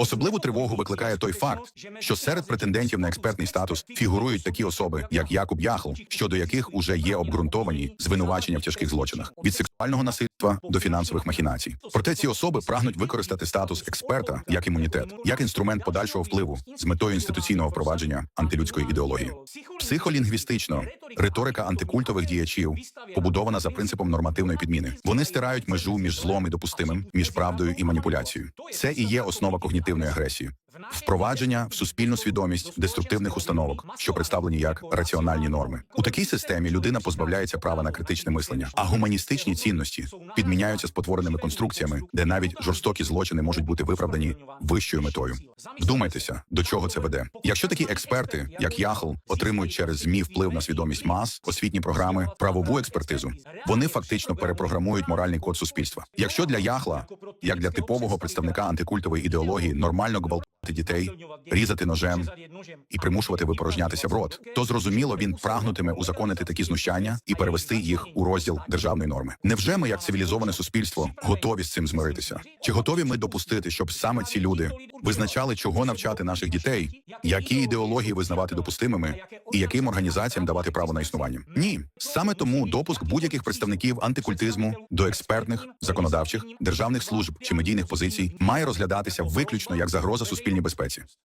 Особливу тривогу викликає той факт, що серед претендентів на експертний статус фігурують такі особи, як Якуб Яхл, щодо яких уже є обґрунтовані звинувачення в тяжких злочинах від сексуального насильства до фінансових махінацій. Проте ці особи прагнуть використати статус експерта як імунітет, як інструмент подальшого впливу з метою інституційного впровадження антилюдської ідеології. Психолінгвістично риторика антикультових діячів побудована за принципом нормативної підміни. Вони стирають межу між злом і допустимим, між правдою і маніпуляцією. Це і є основа когнітивної агресії. Впровадження в суспільну свідомість деструктивних установок, що представлені як раціональні норми. У такій системі людина позбавляється права на критичне мислення, а гуманістичні цінності підміняються спотвореними конструкціями, де навіть жорстокі злочини можуть бути виправдані вищою метою. Вдумайтеся, до чого це веде. Якщо такі експерти, як Яхл, отримують через ЗМІ вплив на свідомість мас, освітні програми, правову експертизу, вони фактично перепрограмують моральний код суспільства. Якщо для Яхла, як для типового представника антикультової ідеології, нормально гвалтувати дітей, різати ножем і примушувати випорожнятися в рот, то зрозуміло він прагнутиме узаконити такі знущання і перевести їх у розділ державної норми. Невже ми, як цивілізоване суспільство, готові з цим змиритися? Чи готові ми допустити, щоб саме ці люди визначали, чого навчати наших дітей, які ідеології визнавати допустимими, і яким організаціям давати право на існування? Ні, саме тому допуск будь-яких представників антикультизму до експертних, законодавчих, державних служб чи медійних позицій має розглядатися виключно як загроза суспільній безпеці.